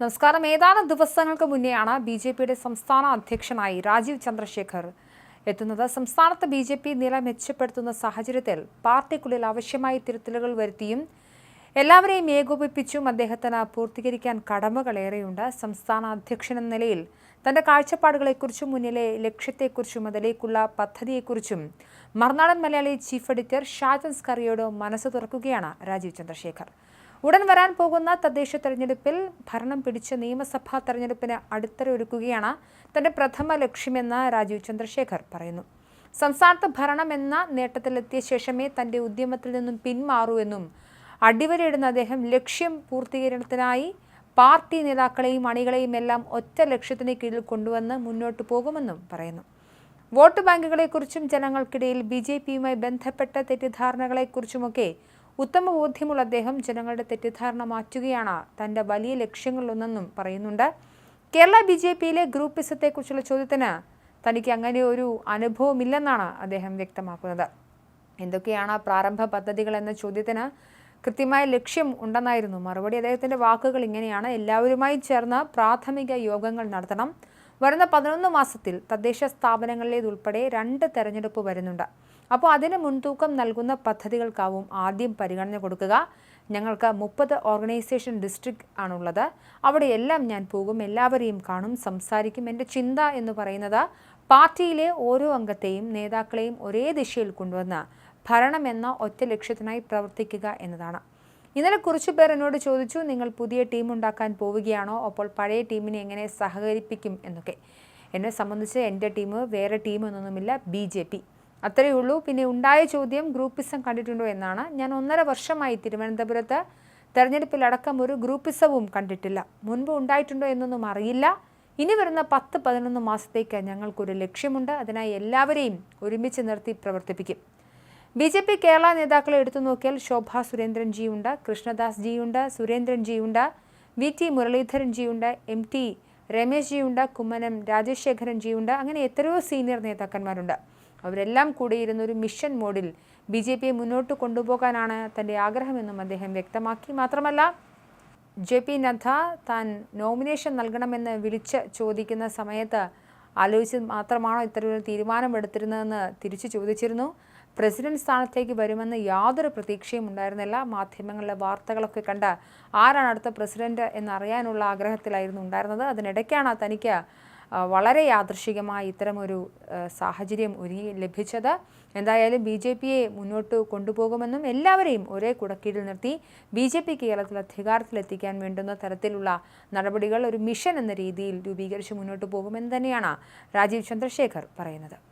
നമസ്കാരം. ഏതാനും ദിവസങ്ങൾക്ക് മുന്നെയാണ് ബി ജെ പിയുടെ സംസ്ഥാന അധ്യക്ഷനായി രാജീവ് ചന്ദ്രശേഖർ എത്തുന്നത്. സംസ്ഥാനത്ത് ബി ജെ പി നില മെച്ചപ്പെടുത്തുന്ന സാഹചര്യത്തിൽ പാർട്ടിക്കുള്ളിൽ ആവശ്യമായ തിരുത്തലുകൾ വരുത്തിയും എല്ലാവരെയും ഏകോപിപ്പിച്ചും അദ്ദേഹത്തിന് പൂർത്തീകരിക്കാൻ കടമകളേറെയുണ്ട്. സംസ്ഥാന അധ്യക്ഷൻ എന്ന നിലയിൽ തന്റെ കാഴ്ചപ്പാടുകളെക്കുറിച്ചും മുന്നിലെ ലക്ഷ്യത്തെക്കുറിച്ചും അതിലേക്കുള്ള പദ്ധതിയെക്കുറിച്ചും മറുനാടൻ മലയാളി ചീഫ് എഡിറ്റർ ഷാജൻ സ്കറിയോട് മനസ്സ് തുറക്കുകയാണ് രാജീവ് ചന്ദ്രശേഖർ. ഉടൻ വരാൻ പോകുന്ന തദ്ദേശ തെരഞ്ഞെടുപ്പിൽ ഭരണം പിടിച്ച നിയമസഭാ തെരഞ്ഞെടുപ്പിന് അടിത്തറയൊരുക്കുകയാണ് തന്റെ പ്രഥമ ലക്ഷ്യമെന്ന് രാജീവ് ചന്ദ്രശേഖർ പറയുന്നു. സംസ്ഥാനത്ത് ഭരണം എന്ന നേട്ടത്തിലെത്തിയ ശേഷമേ തന്റെ ഉദ്യമത്തിൽ നിന്നും പിന്മാറൂ എന്നും അടിവരയിടുന്ന അദ്ദേഹം ലക്ഷ്യം പൂർത്തീകരണത്തിനായി പാർട്ടി നേതാക്കളെയും അണികളെയും എല്ലാം ഒറ്റ ലക്ഷ്യത്തിന് കീഴിൽ കൊണ്ടുവന്ന് മുന്നോട്ട് പോകുമെന്നും പറയുന്നു. വോട്ട് ബാങ്കുകളെക്കുറിച്ചും ജനങ്ങൾക്കിടയിൽ ബി ബന്ധപ്പെട്ട തെറ്റിദ്ധാരണകളെക്കുറിച്ചുമൊക്കെ ഉത്തമ ബോധ്യമുള്ള അദ്ദേഹം ജനങ്ങളുടെ തെറ്റിദ്ധാരണ മാറ്റുകയാണ്. തന്റെ വലിയ ലക്ഷ്യങ്ങളിലൊന്നെന്നും പറയുന്നുണ്ട്. കേരള ബി ജെ പിയിലെ ഗ്രൂപ്പിസത്തെക്കുറിച്ചുള്ള ചോദ്യത്തിന് തനിക്ക് അങ്ങനെ ഒരു അനുഭവമില്ലെന്നാണ് അദ്ദേഹം വ്യക്തമാക്കുന്നത്. എന്തൊക്കെയാണ് പ്രാരംഭ പദ്ധതികൾ എന്ന ചോദ്യത്തിന് കൃത്യമായ ലക്ഷ്യം ഉണ്ടെന്നായിരുന്നു. മറുപടി അദ്ദേഹത്തിന്റെ വാക്കുകൾ ഇങ്ങനെയാണ്. എല്ലാവരുമായി ചേർന്ന് പ്രാഥമിക യോഗങ്ങൾ നടത്തണം. വരുന്ന പതിനൊന്ന് മാസത്തിൽ തദ്ദേശ സ്ഥാപനങ്ങളിലേതുൾപ്പെടെ രണ്ട് തെരഞ്ഞെടുപ്പ് വരുന്നുണ്ട്. അപ്പോൾ അതിന് മുൻതൂക്കം നൽകുന്ന പദ്ധതികൾക്കാവും ആദ്യം പരിഗണന കൊടുക്കുക. ഞങ്ങൾക്ക് മുപ്പത് ഓർഗനൈസേഷൻ ഡിസ്ട്രിക്ട് ആണുള്ളത്. അവിടെ എല്ലാം ഞാൻ പോകും എല്ലാവരെയും കാണും സംസാരിക്കും. എന്റെ ചിന്ത എന്ന് പറയുന്നത് പാർട്ടിയിലെ ഓരോ അംഗത്തെയും നേതാക്കളെയും ഒരേ ദിശയിൽ കൊണ്ടുവന്ന് ഭരണം എന്ന ഒറ്റ ലക്ഷ്യത്തിനായി പ്രവർത്തിക്കുക എന്നതാണ്. ഇന്നലെ കുറച്ചു പേർ എന്നോട് ചോദിച്ചു നിങ്ങൾ പുതിയ ടീം ഉണ്ടാക്കാൻ പോവുകയാണോ? അപ്പോൾ പഴയ ടീമിനെ എങ്ങനെ സഹകരിപ്പിക്കും? എന്നൊക്കെ. എന്നെ സംബന്ധിച്ച് എന്റെ ടീം വേറെ ടീം എന്നൊന്നുമില്ല ബി ജെ പി. അത്രയേ ഉള്ളൂ. പിന്നെ ഉണ്ടായ ചോദ്യം ഗ്രൂപ്പിസം കണ്ടിട്ടുണ്ടോ എന്നാണ്. ഞാൻ ഒന്നര വർഷമായി തിരുവനന്തപുരത്ത് തെരഞ്ഞെടുപ്പിലടക്കം ഒരു ഗ്രൂപ്പിസവും കണ്ടിട്ടില്ല. മുൻപ് ഉണ്ടായിട്ടുണ്ടോ എന്നൊന്നും അറിയില്ല. ഇനി വരുന്ന പത്ത് പതിനൊന്ന് മാസത്തേക്ക് ഞങ്ങൾക്കൊരു ലക്ഷ്യമുണ്ട്. അതിനായി എല്ലാവരെയും ഒരുമിച്ച് നിർത്തി പ്രവർത്തിപ്പിക്കും. ബി ജെ പി കേരള നേതാക്കളെ എടുത്തു നോക്കിയാൽ ശോഭ സുരേന്ദ്രൻ ജിയുണ്ട് കൃഷ്ണദാസ് ജിയുണ്ട് സുരേന്ദ്രൻ ജിയുണ്ട് വി ടി മുരളീധരൻ ജിയുണ്ട് എം ടി രമേശ് ജിയുണ്ട് കുമ്മനം രാജശേഖരൻ ജിയുണ്ട് അങ്ങനെ എത്രയോ സീനിയർ നേതാക്കന്മാരുണ്ട്. അവരെല്ലാം കൂടിയിരുന്ന ഒരു മിഷൻ മോഡിൽ ബി ജെ പിയെ മുന്നോട്ട് കൊണ്ടുപോകാനാണ് തന്റെ ആഗ്രഹമെന്നും അദ്ദേഹം വ്യക്തമാക്കി. മാത്രമല്ല ജെ പി നദ്ദ താൻ നോമിനേഷൻ നൽകണമെന്ന് വിളിച്ച് ചോദിക്കുന്ന സമയത്ത് ആലോചിച്ച് മാത്രമാണോ ഇത്തരമൊരു തീരുമാനമെടുത്തിരുന്നതെന്ന് തിരിച്ചു ചോദിച്ചിരുന്നു. പ്രസിഡന്റ് സ്ഥാനത്തേക്ക് വരുമെന്ന് യാതൊരു പ്രതീക്ഷയും ഉണ്ടായിരുന്നില്ല. മാധ്യമങ്ങളിലെ വാർത്തകളൊക്കെ കണ്ട് ആരാണ് അടുത്ത പ്രസിഡന്റ് എന്നറിയാനുള്ള ആഗ്രഹത്തിലായിരുന്നു ഉണ്ടായിരുന്നത്. അതിനിടയ്ക്കാണ് തനിക്ക് വളരെ യാദൃശികമായി ഇത്തരമൊരു സാഹചര്യം ഒരുങ്ങി ലഭിച്ചത്. എന്തായാലും ബി ജെ പിയെ മുന്നോട്ട് കൊണ്ടുപോകുമെന്നും എല്ലാവരെയും ഒരേ കുടക്കീഴിൽ നിർത്തി ബി ജെ പി കേരളത്തിൽ അധികാരത്തിലെത്തിക്കാൻ വേണ്ടുന്ന തരത്തിലുള്ള നടപടികൾ ഒരു മിഷൻ എന്ന രീതിയിൽ രൂപീകരിച്ച് മുന്നോട്ട് പോകുമെന്ന് തന്നെയാണ് രാജീവ് ചന്ദ്രശേഖർ പറയുന്നത്.